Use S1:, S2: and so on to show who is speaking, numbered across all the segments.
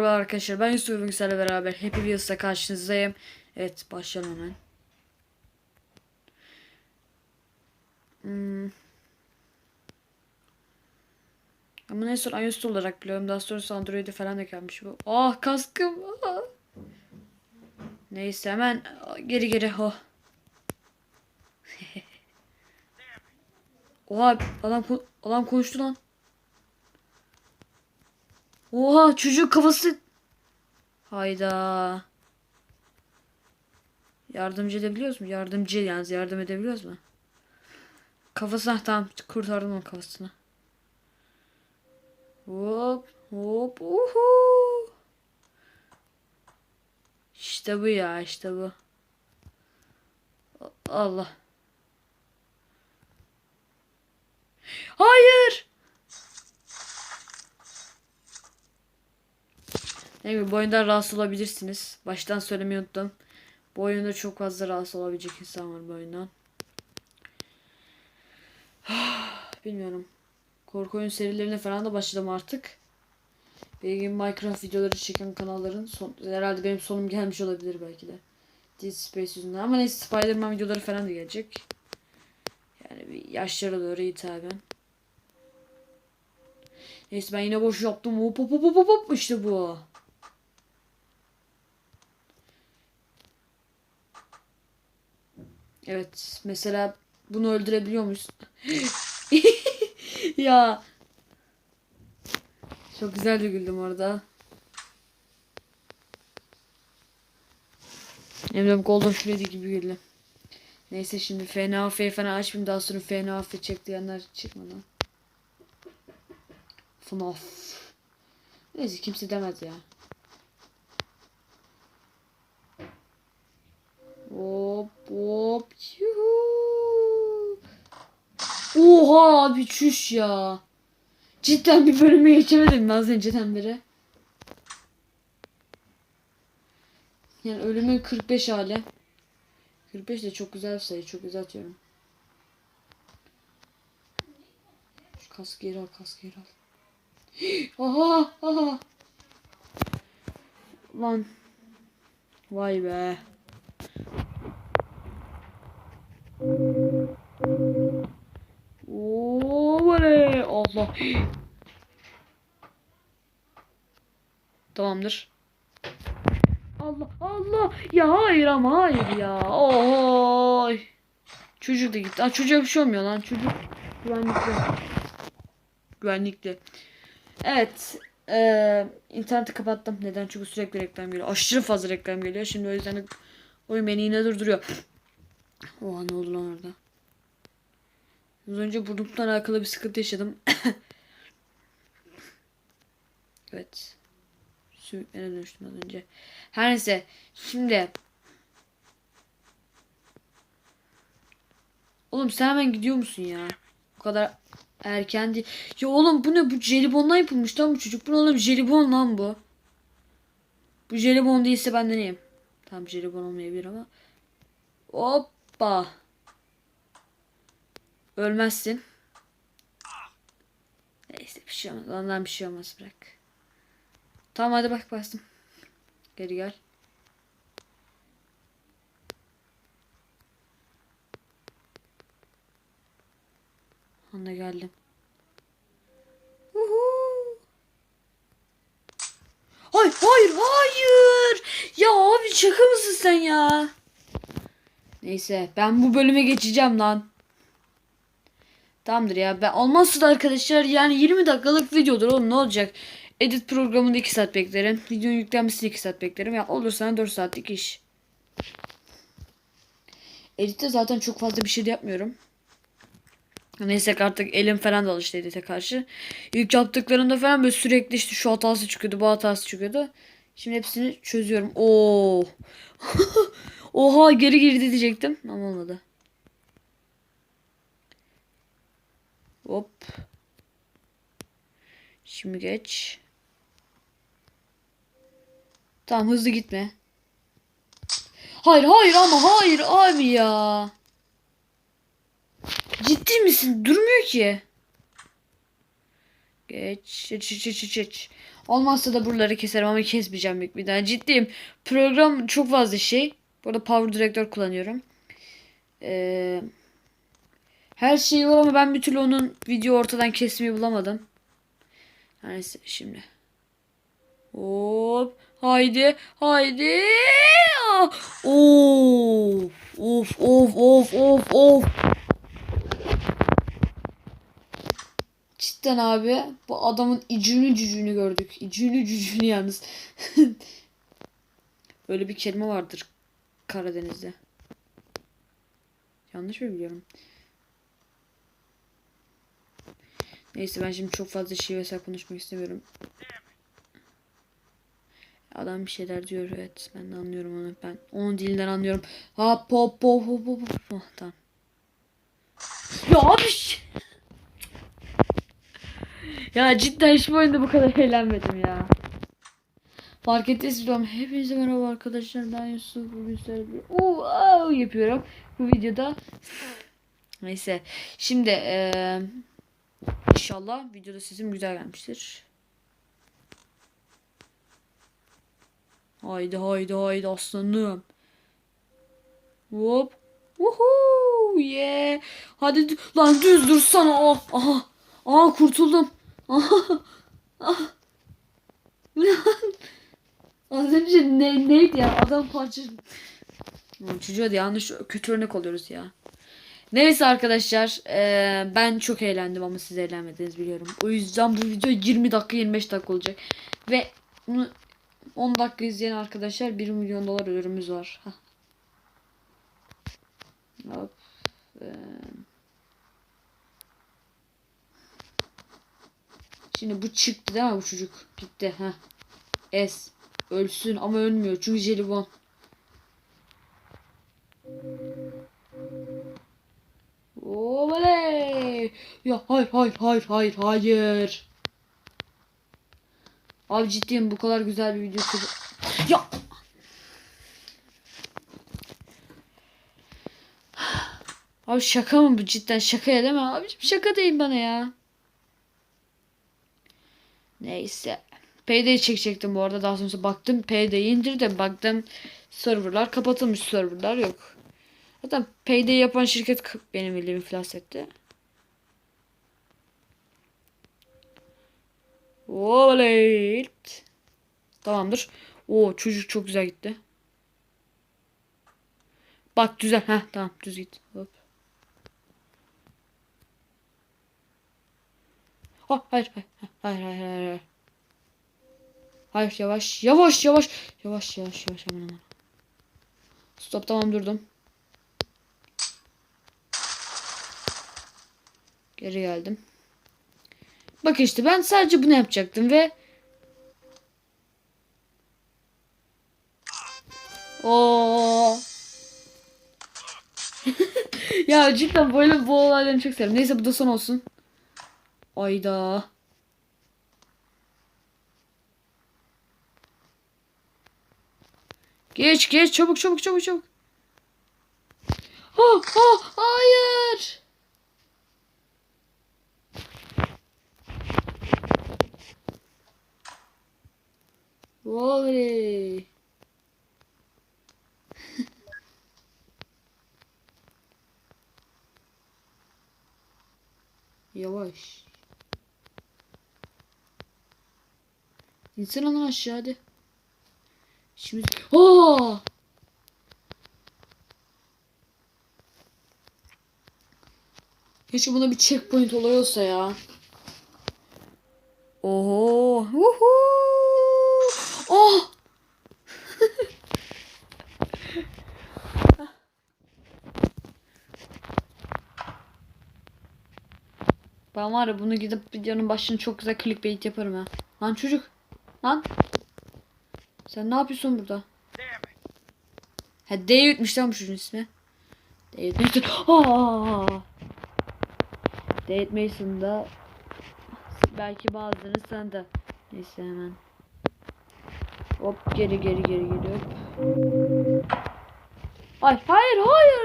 S1: Merhaba arkadaşlar ben Yusuf Ünsal'le beraber Happy Wheels'la karşınızdayım. Evet başlayalım hemen. Hmm. Ama en son iOS olarak biliyorum. Daha sonrası Android'e falan da gelmiş bu. Ah kaskım. Ah. Neyse hemen geri geri. Oh. Oha adam, adam konuştu lan. Oha çocuk kafası. Hayda. Yardımcı edebiliyoruz mu? Yardımcı yalnız yardım edebiliyoruz mu? Kafasına tamam kurtardım onun kafasını. Hop hop uhu. İşte bu ya işte bu. Allah. Hayır. Evet bu oyundan rahatsız olabilirsiniz. Baştan söylemeyi unuttum. Bu oyunda çok fazla rahatsız olabilecek insan var bu oyundan. Bilmiyorum. Korku oyun serilerine falan da başladım artık. Benim Minecraft videoları çeken kanalların son, herhalde benim sonum gelmiş olabilir belki de. Dead Space yüzünden ama neyse Spider-Man videoları falan da gelecek. Yani bir yaşlara doğru hitaben. Neyse ben yine boş yaptım. Hop hop hop hop hop işte bu. Evet mesela bunu öldürebiliyor muyuz? ya. Çok güzel bir güldüm orada. Emre Golden Freddy gibi güldüm. Neyse şimdi FNAF falan açmayayım daha sonra FNAF çek diyenler çıkmadan. FNAF. Neyse kimse demez ya. Hop hop. Yuhu. Oha abi çüş ya. Cidden bir bölüme geçemedim ben az önceden beri. Yani ölümün 45 hali. 45 de çok güzel sayı. Çok güzel atıyorum. Şu kask geri al, kask geri al. Aha, aha. Lan. Vay be. Allah. Tamamdır. Allah Allah. Ya hayır ama hayır ya. Oy. Çocuk da gitti. Aa, çocuğa bir şey olmuyor lan. Çocuk güvenlikli. Güvenlikli. Evet. Ee, interneti kapattım. Neden? Çünkü sürekli reklam geliyor. Aşırı fazla reklam geliyor. Şimdi o yüzden de oyun beni yine durduruyor. Oha ne oldu lan orada? Az önce burnumla alakalı bir sıkıntı yaşadım. evet. Sümüklere dönüştüm az önce. Her neyse. Şimdi. Oğlum sen hemen gidiyor musun ya? Bu kadar erken değil. Ya oğlum bu ne? Bu jelibondan yapılmış lan bu çocuk. Bu ne oğlum? Jelibon lan bu. Bu jelibon değilse ben deneyeyim. Tamam jelibon olmayabilir ama. Hoppa. Ölmezsin. Neyse bir şey olmaz. Ondan bir şey olmaz bırak. Tamam hadi bak bastım. Geri gel. Anda geldim. Uhu. Hayır hayır hayır. Ya abi şaka mısın sen ya? Neyse ben bu bölüme geçeceğim lan. Tamamdır ya. Ben olmazsa da arkadaşlar yani 20 dakikalık videodur oğlum ne olacak? Edit programında 2 saat beklerim. Videonun yüklenmesini 2 saat beklerim. Ya olursa 4 saatlik iş. Editte zaten çok fazla bir şey de yapmıyorum. Neyse artık elim falan da alıştı edite karşı. İlk yaptıklarında falan böyle sürekli işte şu hatası çıkıyordu bu hatası çıkıyordu. Şimdi hepsini çözüyorum. Oo. Oha geri girdi diyecektim ama olmadı. Hop. Şimdi geç. Tamam hızlı gitme. Hayır hayır ama hayır abi ya. Ciddi misin? Durmuyor ki. Geç. Geç geç geç geç. Olmazsa da buraları keserim ama kesmeyeceğim büyük bir daha. Ciddiyim. Program çok fazla şey. Burada Power Director kullanıyorum. Ee, her şey var ama ben bir türlü onun video ortadan kesmeyi bulamadım. Neyse şimdi. Hop. Haydi. Haydi. Ah! Of. Of of of of of. Cidden abi bu adamın icini cücünü gördük. İcini cücünü yalnız. Böyle bir kelime vardır Karadeniz'de. Yanlış mı biliyorum? Neyse ben şimdi çok fazla şey vesaire konuşmak istemiyorum. Adam bir şeyler diyor evet ben de anlıyorum onu ben onun dilinden anlıyorum. Ha pop pop pop pop pop. Oh, tamam. Ya abi Ya cidden hiç bu oyunda bu kadar eğlenmedim ya. Fark ettiniz mi? Hepinize merhaba arkadaşlar. Ben Yusuf. Bugün sizlerle bir yapıyorum bu videoda. Neyse. Şimdi eee inşallah videoda sesim güzel gelmiştir. Haydi haydi haydi aslanım. Hop. Woohoo yeah. Hadi lan düz dursana. Oh, aha. Aha kurtuldum. Aha. Ah. Az önce ne, neydi ya? Adam. Lan Çocuğa da yanlış kötü örnek oluyoruz ya. Neyse arkadaşlar eee, ben çok eğlendim ama siz eğlenmediniz biliyorum. O yüzden bu video 20 dakika 25 dakika olacak. Ve bunu 10 dakika izleyen arkadaşlar 1 milyon dolar ödülümüz var. Hop. eee. Şimdi bu çıktı değil mi bu çocuk? Gitti. ha. Es. Ölsün ama ölmüyor çünkü jelibon. Oley! Ya hayır hayır hayır hayır hayır. Abi ciddiyim bu kadar güzel bir video Ya Abi şaka mı bu cidden şaka ya değil mi? Abiciğim şaka değil bana ya. Neyse. Payday çekecektim bu arada. Daha sonra baktım Payday'i indirdim. Baktım serverlar kapatılmış serverlar yok. Zaten Payday yapan şirket benim bildiğim iflas etti. Oley. Tamamdır. Oo çocuk çok güzel gitti. Bak güzel. Heh tamam düz git. Hop. Oh, hayır, hayır, hayır, hayır, hayır, hayır. Hayır, yavaş, yavaş, yavaş, yavaş, yavaş, yavaş, hemen hemen. Stop, tamam durdum. Geri geldim. Bak işte ben sadece bunu yapacaktım ve Oo. ya cidden böyle bu olaylarını çok seviyorum. Neyse bu da son olsun. Ayda. Geç geç çabuk çabuk çabuk çabuk. Oh, oh, hayır. Oley. Yavaş. İnsan lan aşağı hadi. Şimdi... Aa! Keşke buna bir checkpoint olay olsa ya. Oho. Uhu. Oh. Ben var ya bunu gidip videonun başını çok güzel clickbait yaparım ha. Lan çocuk. Lan. Sen ne yapıyorsun burada? Ha David'miş lan bu çocuğun ismi. David Mason. Aa! David Mason'da belki bazılarını sen de. Neyse hemen. Hop geri geri geri geliyor. Ay hayır hayır.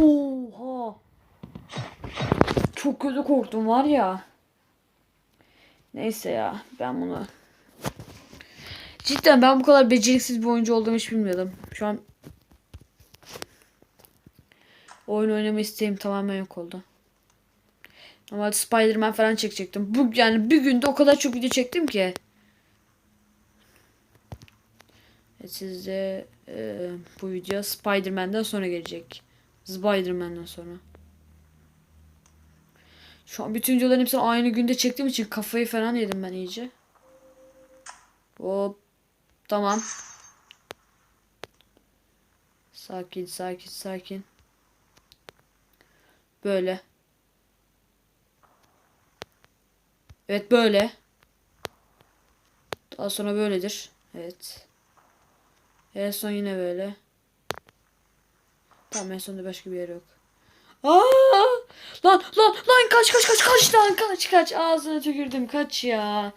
S1: Oha. Çok kötü korktum var ya. Neyse ya ben bunu Cidden ben bu kadar beceriksiz bir oyuncu olduğumu hiç bilmiyordum. Şu an oyun oynama isteğim tamamen yok oldu. Normalde Spider-Man falan çekecektim. Bu yani bir günde o kadar çok video çektim ki. E sizde e, bu video Spider-Man'den sonra gelecek. Spider-Man'den sonra. Şu an bütün videoların hepsini aynı günde çektiğim için kafayı falan yedim ben iyice. Hop. Tamam. Sakin sakin sakin. Böyle. Evet böyle. Daha sonra böyledir. Evet. En son yine böyle. Tamam en sonunda başka bir yer yok. Aa! Lan lan lan kaç kaç kaç kaç lan kaç kaç ağzına tükürdüm kaç ya.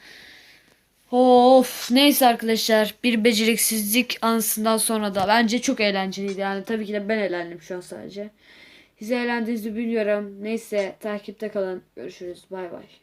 S1: Of neyse arkadaşlar bir beceriksizlik anısından sonra da bence çok eğlenceliydi yani tabii ki de ben eğlendim şu an sadece. Siz eğlendiğinizi biliyorum. Neyse takipte kalın. Görüşürüz. Bay bay.